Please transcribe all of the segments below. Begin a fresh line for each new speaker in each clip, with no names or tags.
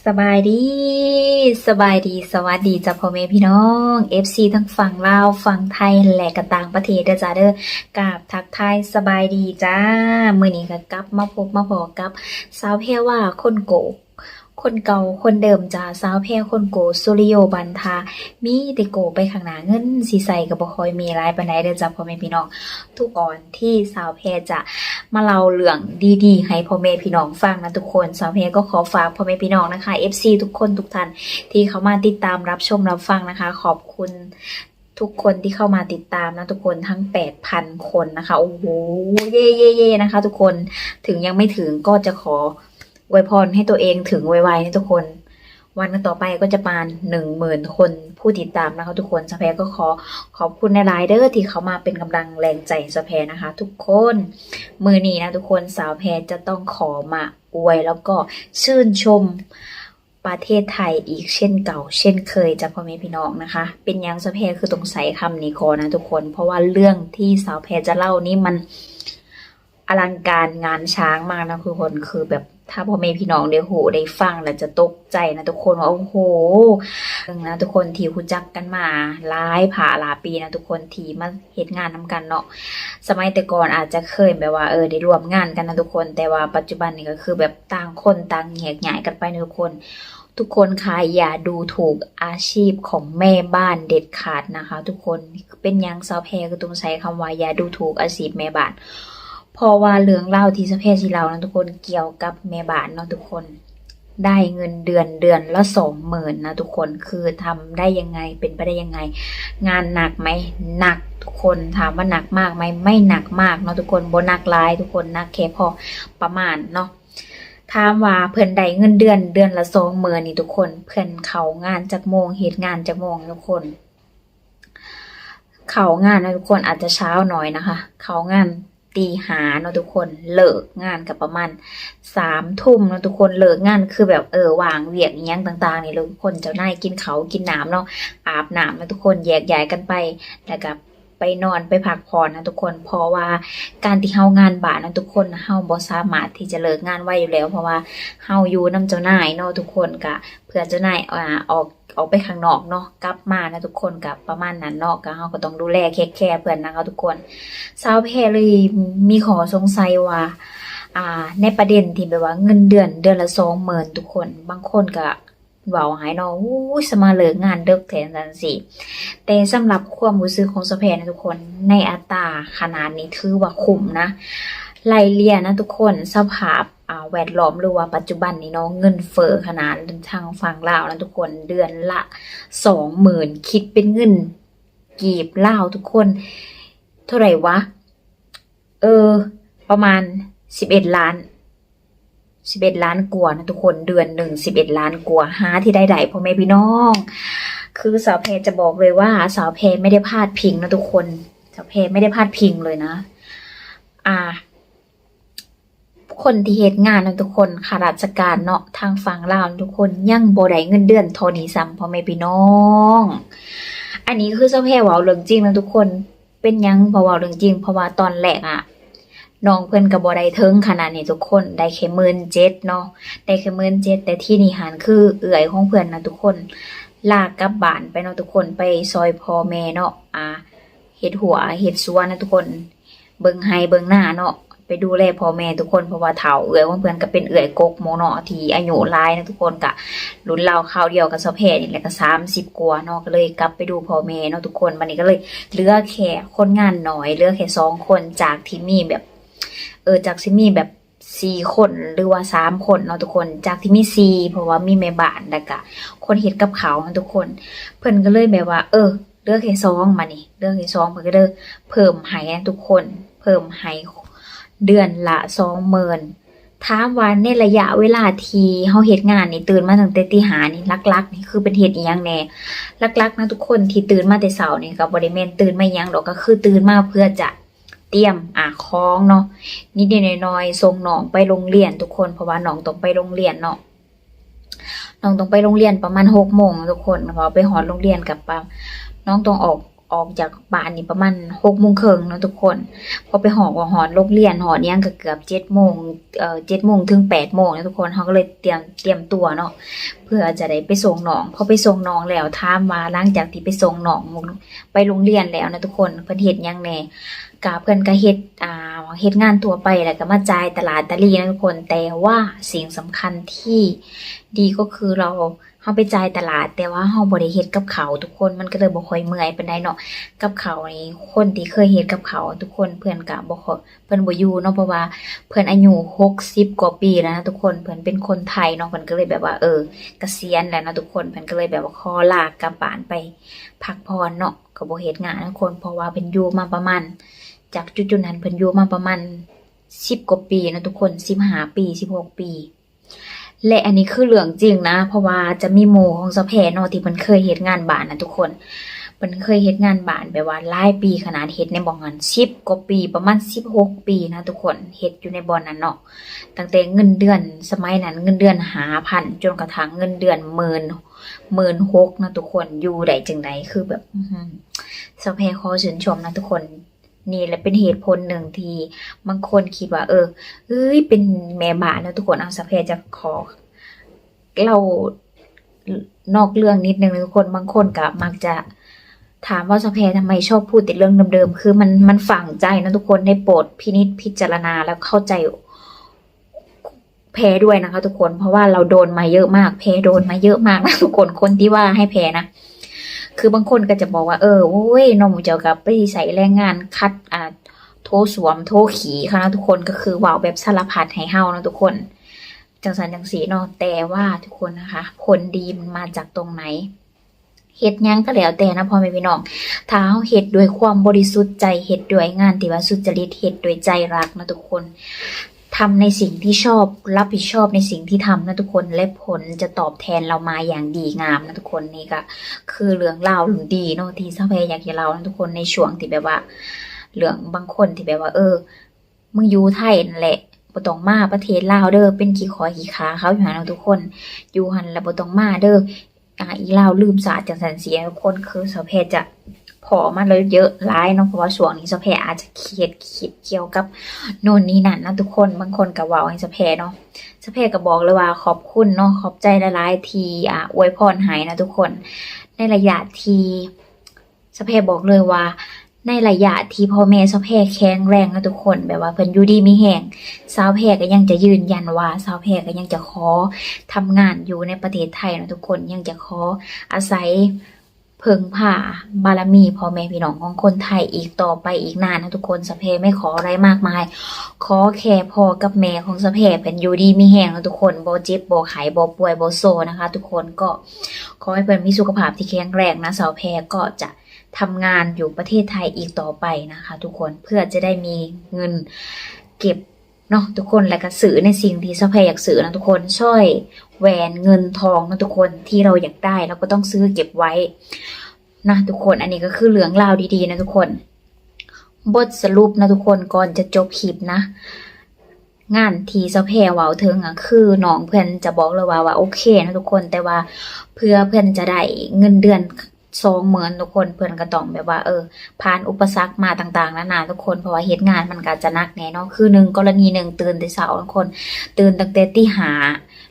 สบายดี สบายดี สวัสดีจ้าพ่อแม่พี่น้อง FC ทั้งฝั่งลาวฝั่งไทยและก็ต่างประเทศเด้อจ้าเด้อกราบทักทายสบายดีจ้า มื้อนี้ก็กลับมาพบมาพอกับสาวแพรว่าคนโก คนเก่าคนเดิมจ้าสาวแพรคนโกสุริโยบันทา มีแต่โกไปข้างหน้าเงินสิใสก็บ่ค่อยมีหลายปานใดเด้อจ้าพ่อแม่พี่น้อง ทุกอ่อนที่สาวแพรจะมาเล่าเรื่องดีๆ ให้พ่อแม่พี่น้องฟังนะทุกคนสาวเพก็ขอฝากพ่อแม่พี่น้องนะคะ FC ทุกคนทุกท่านที่เข้ามาติดตามรับชมรับฟังนะคะ ขอบคุณทุกคนที่เข้ามาติดตามนะทุกคนทั้ง 8,000 คนนะคะ โอ้โห เย่เย่เย่นะคะ ทุกคนถึงยังไม่ถึงก็จะขอ อวยพรให้ตัวเองถึงไวๆนะทุกคน วันต่อไปก็จะปานหนึ่งหมื่นคนผู้ติดตามนะคะทุกคนสแพรก็ขอขอบคุณในไลน์เดอร์ที่เขามาเป็นกำลังแรงใจสแพรนะคะ ทุกคนมือนี้นะทุกคนสาวแพรจะต้องขอมาอวยแล้วก็ชื่นชมประเทศไทยอีกเช่นเก่า เช่นเคยจากพ่อแม่พี่น้องนะคะ เป็นยังสาวแพคือต้องใส่คำนี้ก่อนนะทุกคน เพราะว่าเรื่องที่สาวแพรจะเล่านี้มันอลังการงานช้างมากนะทุกคนคือแบบ ถ้าพ่อแม่พี่น้องได้โหได้ฟังแล้วจะตกใจนะทุกคนว่าโอ้โหึงนะทุกคนที่รู้จักกันมาหลายผ่าหลายปีนะทุกคนที่มาเหตุงานนำกันเนาะสมัยแต่ก่อนอาจจะเคยแบบว่าเออได้รวมงานกันนะทุกคนแต่ว่าปัจจุบันนี้ก็คือแบบต่างคนต่างแยกย้ายกันไปนะทุกคนทุกคนค่ะอย่าดูถูกอาชีพของแม่บ้านเด็ดขาดนะคะ ทุกคนเป็นยังซาวแพรก็ต้องใช้คำว่าอย่าดูถูกอาชีพแม่บ้าน ราะว่าเรื่องเล่าที่สาวแพรที่เรานะทุกคนเกี่ยวกับแม่บ้านเนาะทุกคน ได้เงินเดือนเดือนละสองหมื่นนะทุกคนคือทำได้ยังไงเป็นไปได้ยังไง งานหนักไหมหนักทุกคนถามว่าหนักมากไหมไม่หนักมากเนาะทุกคนบนหนักหลายทุกคนนักแค่พอประมาณเนาะถามว่าเพื่อนได้เงินเดือนเดือนละสองหมื่นนี่ทุกคน เพื่อนเขางานจากโมงเหตุงานจากโมงทุกคนเขางานนะทุกคนอาจจะเช้าหน่อยนะคะ เขางาน ตีหาเนาะทุกคนเลิกงานกับประมาณสามทุ่มเนาะทุกคนเลิกงานคือแบบเออวางเวียกอหยังต่างๆนี่เลยทุกคนเจ้านายกินเขากินน้ำเนาะอาบน้ำนะทุกคนแยกย้ายกันไปแล้วก็ ไปนอนไปพักผ่อนนะทุกคน เพราะว่าการที่เฮางานบ่ายนะทุกคนเฮาบ่สามารถที่จะเลิกงานไวอยู่แล้ว เพราะว่าเฮาอยู่นํเจ้านายเนาะทุกคนก็เพื่อเจ้านายอ่าออกออกไปข้างนอกเนาะกลับมานะทุกคนกับประมาณนั้นเนาะก็เฮาก็ต้องดูแลแคร์แคร์เพื่อนนะคะทุกคนสาวแพรเลยมีขอสงสัยว่า อ่า ในประเด็นที่แบบว่าเงินเดือนเดือนละสองหมื่นทุกคน บางคนก็ เว้าหายเนาะอู้สมาเลิกงานเดึกแทนจังสิแต่สำหรับความรู้สึกของสาวแพรนะทุกคนในอัตราขนาดนี้ถือว่าคุ้มนะไล่เลี่ยนะทุกคนสภาพอ่าแวดล้อมหรือว่าปัจจุบันนี้เนาะเงินเฟ้อขนาดทางฝั่งลาวนะทุกคนเดือนละสองหมื่นคิดเป็นเงินกีบลาวทุกคน เท่าไหร่วะ เออ ประมาณสิบเอ็ดล้าน สิบเอ็ดล้านกว่านะทุกคนเดือนหนึ่งสิบเอ็ดล้านกว่าหาที่ได้ใดพ่อแม่พี่น้อง คือสาวแพรจะบอกเลยว่า สาวแพรไม่ได้พลาดพิงนะทุกคน สาวแพรไม่ได้พลาดพิงเลยนะ อ่า คนที่เหตุงานนะทุกคนข้าราชการเนาะทางฝั่งลาวทุกคนยังบ่ได้เงินเดือนเทอนี้ซ้ำพ่อแม่พี่น้อง อันนี้คือเจ้าแพรเว้าเรื่องจริงนะทุกคน เป็นยังพราะเว้าเรื่องจริงเพราะว่าตอนแรกอะ น้องเพิ่อนก็บ่ได้เทิงขนาดนี้ทุกคนได้แค่หมื่นเจ็ดเนาะได้แค่หมื่นเจ็ดแต่ที่นี่หันคือเอื่อยของเพื่อนนะทุกคน ลากกลับบ้านไปเนาะทุกคนไปซอยพ่อแม่เนาะอ่าเฮ็ดหัวเฮ็ดสวนะทุกคน เบิ่งไห้เบิ่งหน้าเนาะไปดูแลพ่อแม่ทุกคนเพราะว่าเฒ่าเอื่อยของเพื่อนก็เป็นเอื่อยกกโมเนาะที่อายุลายนะทุกคนก็รุ่นเราคราวเดียวกับสะเพนี่แหละก็สามสิบกว่าเนาะก็เลยกลับไปดูพ่อแม่เนาะทุกคนวันนี้ก็เลยเหลือแค่คนงานน้อยเหลือแค่สองคนจากที่มีแบบ เออจากที่มีแบบสี่คนหรือว่าสามคนเนาะทุกคนจากที่มีสี่เพราะว่ามีแม่บ้านแล้วก็คนเฮ็ดกับเขาเนาะทุกคน เพิ่นก็เลยแบบว่า เออเลือกแค่สองมานี่เลือกแค่สองเพิ่นก็เลยเพิ่มให้ทุกคน เพิ่มให้เดือนละสองหมื่นถามว่าในระยะเวลาที่เฮาเฮ็ดงานนี่ตื่นมาตั้งแต่ตีห้านี่ลักๆนี่คือเป็นเฮ็ดอีหยังแหน่ลักๆนะทุกคนที่ตื่นมาแต่เช้านี่ก็บ่ได้แม่นตื่นมาอิหยังดอกก็คือตื่นมาเพื่อจะ เตรียมอ่าของเนาะนิดๆหน้อยๆส่งน้องไปโรงเรียนทุกคนเพราะว่าน้องต้องไปโรงเรียนเนาะน้องต้องไปโรงเรียนประมาณ6โมงทุกคนเพราะไปหอดโรงเรียนกับปะน้องต้องออกออกจากบ้านนี่ประมาณหกโมงครึ่งเนาะทุกคนพอไปหอก็หอนโรงเรียนหอนยังก็เกือบเจ็ดโมงเอ่อเจ็ดโมงถึงแปดโมงนะทุกคนเขาก็เลยเตรียมเตรียมตัวเนาะเพื่อจะได้ไปส่งน้องพอไปส่งน้องแล้วถามมาหลังจากที่ไปส่งน้องไปโรงเรียนแล้วนะทุกคนเพิ่นเฮ็ดหยังแน่ กาเพิ่นก็เฮ็ดอ่าเฮ็ดงานทั่วไปแล้วก็มาจ่ายตลาดตะลีนะทุกคนแต่ว่าสิ่งสำคัญที่ดีก็คือเราเฮาไปจ่ายตลาด แต่ว่าเฮาบ่ได้เฮ็ดกับเขาทุกคนมันก็เลยบ่ค่อยเมื่อยปานใดเนาะกับเขานี่คนที่เคยเฮ็ดกับเขาทุกคนเพื่อนก็บ่ค่อยเพิ่นบ่อยู่เนาะเพราะว่าเพิ่นอายุ60กว่าปีแล้วนะทุกคนเพิ่นเป็นคนไทยเนาะเพิ่นก็เลยแบบว่าเออเกษียณแล้วนะทุกคนเพิ่นก็เลยแบบว่าขอลากลับบ้านไปพักผ่อนเนาะก็บ่เฮ็ดงานทุกคนเพราะว่าเพิ่นอยู่มาประมาณ จากจุดๆนั้นเพิ่นอยู่มาประมาณ10กว่าปีนะทุกคน15ปี16ปี และอันนี้คือเรื่องจริงนะ เพราะว่าจะมีหมู่ของสะแพเนาะที่เพิ่นเคยเฮ็ดงานบานนะทุกคนเพิ่นเคยเฮ็ดงานบานแบบว่าหลายปีขนาดเฮ็ดในบ่อนนั้น10กว่าปีประมาณ16ปีนะทุกคนเฮ็ดอยู่ในบ่อนนั้นเนาะตั้งแต่เงินเดือนสมัยนั้นเงินเดือน5,000จนกระทั่งเงินเดือนหมื่นหมื่นหกนะทุกคนอยู่ได้จังไดคือแบบสะแพขอชื่นชมนะทุกคน นี่แหละเป็นเหตุผลหนึ่งที่บางคนคิดว่า เออเอ้ยเป็นแม่บ้านนะทุกคนเอาสะแพจะขอเรานอกเรื่องนิดนึงทุกคนบางคนก็มักจะถามว่าสะเพทำไมชอบพูดแต่เรื่องเดิมๆคือมันมันฝังใจนะทุกคนในโปรดพินิจพิจารณาแล้วเข้าใจแพ้ด้วยนะคะ ทุกคนเพราะว่าเราโดนมาเยอะมาก แพ้โดนมาเยอะมากนะทุกคนคนที่ว่าให้แพ้นะ คือบางคนก็จะบอกว่าเออโอ้ยนมเจ้ากับไปใส่แรงงานคัดอ่าโทสวมโทขี่ค่ะนะทุกคนก็คือว่าวแบบสารพัดให้เฮานะทุกคน จังสันจังสีเนาะแต่ว่าทุกคนนะคะ ผลดีมันมาจากตรงไหนเฮ็ดยังก็แล้วแต่นะพ่อแม่พี่น้อง ถ้าเฮาเฮ็ดด้วยความบริสุทธิ์ใจเฮ็ดด้วยงานที่ว่าสุจริตเฮ็ดด้วยใจรักนะทุกคน ทำในสิ่งที่ชอบรับผิดชอบในสิ่งที่ทำนะทุกคนและผลจะตอบแทนเรามาอย่างดีงามนะทุกคนนี่ก็คือเรื่องราหลุนดีเนาะที่ซาเพอยากจะเล่านะทุกคนในช่วงที่แบบว่าเรื่องบางคนที่แบบว่า เออมึงอยู่ไทยนั่นแหละบตองมาประเทศลาวเด้อเป็นขี้คอขี้ขาเขาอยู่หันนะทุกคนอยู่หันแล้วบตองมาเด้ออ่าอีลาวลืมสาดจังสันเสียทุกคนคือสาวเพจจะ พอมาเลยเยอะร้ายเนาะเพราะว่าช่วงนี้สเพจอาจจะเครียดคิดเกี่ยวกับโน่นนี่นั่นนะทุกคนบางคนก็เว้าให้สเพจเนาะสเพจก็บอกเลยว่าขอบคุณเนาะขอบใจหลายๆทีอ่าอวยพรให้นะทุกคน ในระยะที่สเพจบอกเลยว่า ในระยะที่พ่อแม่สเพจแข็งแรงนะทุกคนแบบว่าเพิ่นอยู่ดีมีแหงสาวเพจก็ยังจะยืนยันว่าสาวเพจก็ยังจะขอทำงานอยู่ในประเทศไทยนะทุกคนยังจะขออาศัย เพิงผ้าบารมีพ่อแม่พี่น้องของคนไทยอีกต่อไปอีกนานนะทุกคนสเพไม่ขออะไรมากมาย ขอแค่พ่อกับแม่ของสเพเป็นอยู่ดีมีแห้งนะทุกคนบ่เจ็บบ่ไข้บ่ป่วยบ่โซนะคะ ทุกคนก็ขอให้เพิ่นมีสุขภาพที่แข็งแรงนะสาวแพรก็จะทำงานอยู่ประเทศไทยอีกต่อไปนะคะ ทุกคนเพื่อจะได้มีเงินเก็บเนาะทุกคนและก็ซื้อในสิ่งที่สเพรอยากซื้อนะทุกคนช่วย หวนเงินทองนะทุกคนที่เราอยากได้เราก็ต้องซื้อเก็บไว้นะทุกคนอันนี้ก็คือเรื่องราวดีๆนะทุกคน บทสรุปนะทุกคนก่อนจะจบคลิปนะ งานทีเสะแพรเว้าถึงอะคือน้องเพื่อนจะบอกเลยว่าว่าโอเคนะทุกคนแต่ว่าเพื่อเพื่อนจะได้เงินเดือนสองเหมือนทุกคนเพื่อนก็ต้องแบบว่าเออผ่านอุปสรรคมาต่างๆนานาทุกคนเพราะว่าเหตุงานมันก็จะนักแน่เนาะคือหนึ่งกรณีหนึ่งตื่นแต่เช้าทุกคน ตื่นตั้งแต่ตีหา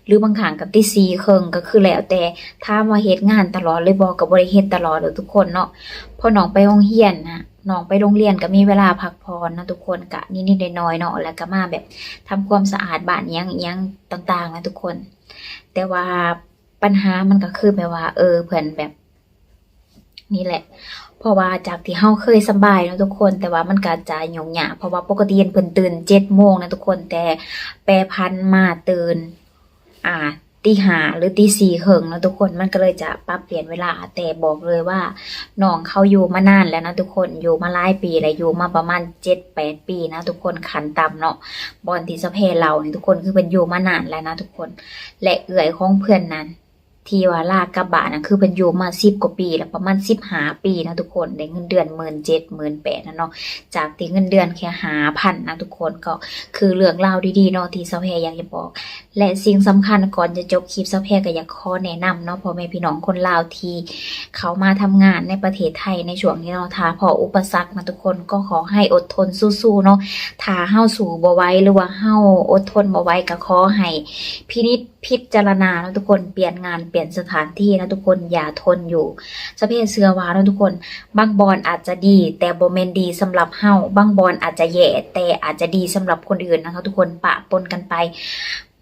หรือบางครั้งกับตีสี่ครึ่งก็คือแล้วแต่ถ้ามาเฮ็ดงานตลอดเลยบอกกับบริเฮ็ดตลอดเลยทุกคนเนาะพอน้องไปโรงเรียนนะน้องไปโรงเรียนก็มีเวลาพักผ่อนนะทุกคนกะนิดๆหน่อยๆเนาะแล้วก็มาแบบทำความสะอาดบ้านยังยังต่างๆนะทุกคน แต่ว่าปัญหามันก็คือแบบว่า เออเพื่อนแบบ นี่แหละเพราะว่าจากที่เฮาเคยสบายเนาะทุกคน แต่ว่ามันก็จะยุ่งยาเพราะว่าปกติเพิ่นตื่นเจ็ดโมงนะทุกคนแต่แปรพันมาตื่น อ่าตีหาหรือตีสี่เหิงนะทุกคนมันก็เลยจะปรับเปลี่ยนเวลา แต่บอกเลยว่าน้องเขาอยู่มานานแล้วนะทุกคนอยู่มาหลายปีแล้วอยู่มาประมาณเจ็ดแปดปีนะทุกคนขันต่ำเนาะบอลทีสเพเราเนี่ยทุกคนคือเป็นอยู่มานานแล้วนะทุกคน และเอื่อยของเพื่อนนั้น ที่ว่าลากกลับบ้านะคือเพิ่นอยู่มา10กว่าปี แล้วประมาณ15ปีนะทุกคนได้เงินเดือน17,000 18,000นแปดนะเนาะจากที่เงินเดือนแค่5,000นนะทุกคนก็คือเรื่องราวดีๆเนาะที่ซาแพรอยากจะบอก และสิ่งสำคัญก่อนจะจบคลิปซาแพรก็อยากขอแนะนำเนาะพ่อแม่พี่น้องคนลาวที่เขามาทำงานในประเทศไทยในช่วงนี้เนาะถ้าพออุปสรรคนะทุกคนก็ขอให้อดทนสู้ๆเนาะถ้าเฮาสู้บ่ไหวหรือว่าเฮาอดทนบ่ไหวก็ขอให้พินิจ พิจารณานะทุกคนเปลี่ยนงานเปลี่ยนสถานที่นะทุกคนอย่าทนอยู่สเพศเสือวานะทุกคนบางบอนอาจจะดี แต่บ่แมนดีสำหรับเฮาบางบอนอาจจะแย่แต่อาจจะดีสำหรับคนอื่นนะคะทุกคนปะปนกันไป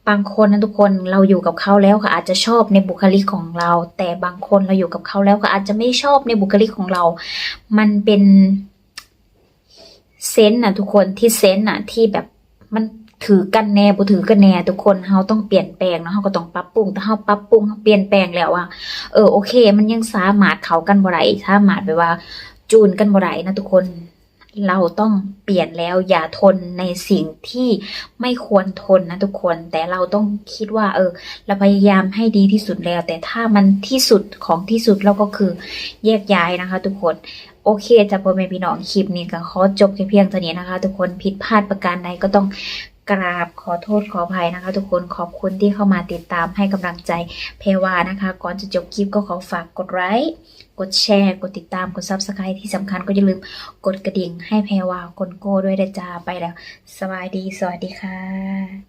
บางคนนะทุกคนเราอยู่กับเขาแล้วค่ะอาจจะชอบในบุคลิกของเรา แต่บางคนเราอยู่กับเขาแล้วก็อาจจะไม่ชอบในบุคลิกของเรา มันเป็นเซนส์นะทุกคนที่เซนส์นะที่แบบมัน ถือกันแน่บ่ถือกันแน่ทุกคนเฮาต้องเปลี่ยนแปลงเนาะเฮาก็ต้องปรับปรุงแต่เฮาปรับปรุงเฮาเปลี่ยนแปลงแล้วอะเออโอเค มันยังสามารถเขากันบ่ได้สามารถแบบว่า จูนกันบ่ได้นะทุกคนเราต้องเปลี่ยนแล้วอย่าทนในสิ่งที่ไม่ควรทนนะทุกคน แต่เราต้องคิดว่า เออ เราพยายามให้ดีที่สุดแล้ว แต่ถ้ามันที่สุดของที่สุดเราก็คือแยกย้ายนะคะ ทุกคนโอเคจะพ่อแม่พี่น้องคลิปนี้ก็ขอจบแค่เพียงเท่านี้นะคะ ทุกคนผิดพลาดประการใดก็ต้อง กราบขอโทษขออภัยนะคะ ทุกคนขอบคุณที่เข้ามาติดตามให้กำลังใจเพรวานะคะ ก่อนจะจบคลิปก็ขอฝากกดไลค์กดแชร์ กดติดตามกด Subscribe ที่สำคัญก็อย่าลืมกดกระดิ่งให้เพรวากดโก้ด้วยนะจ้าไปแล้ว สวัสดี สวัสดีค่ะ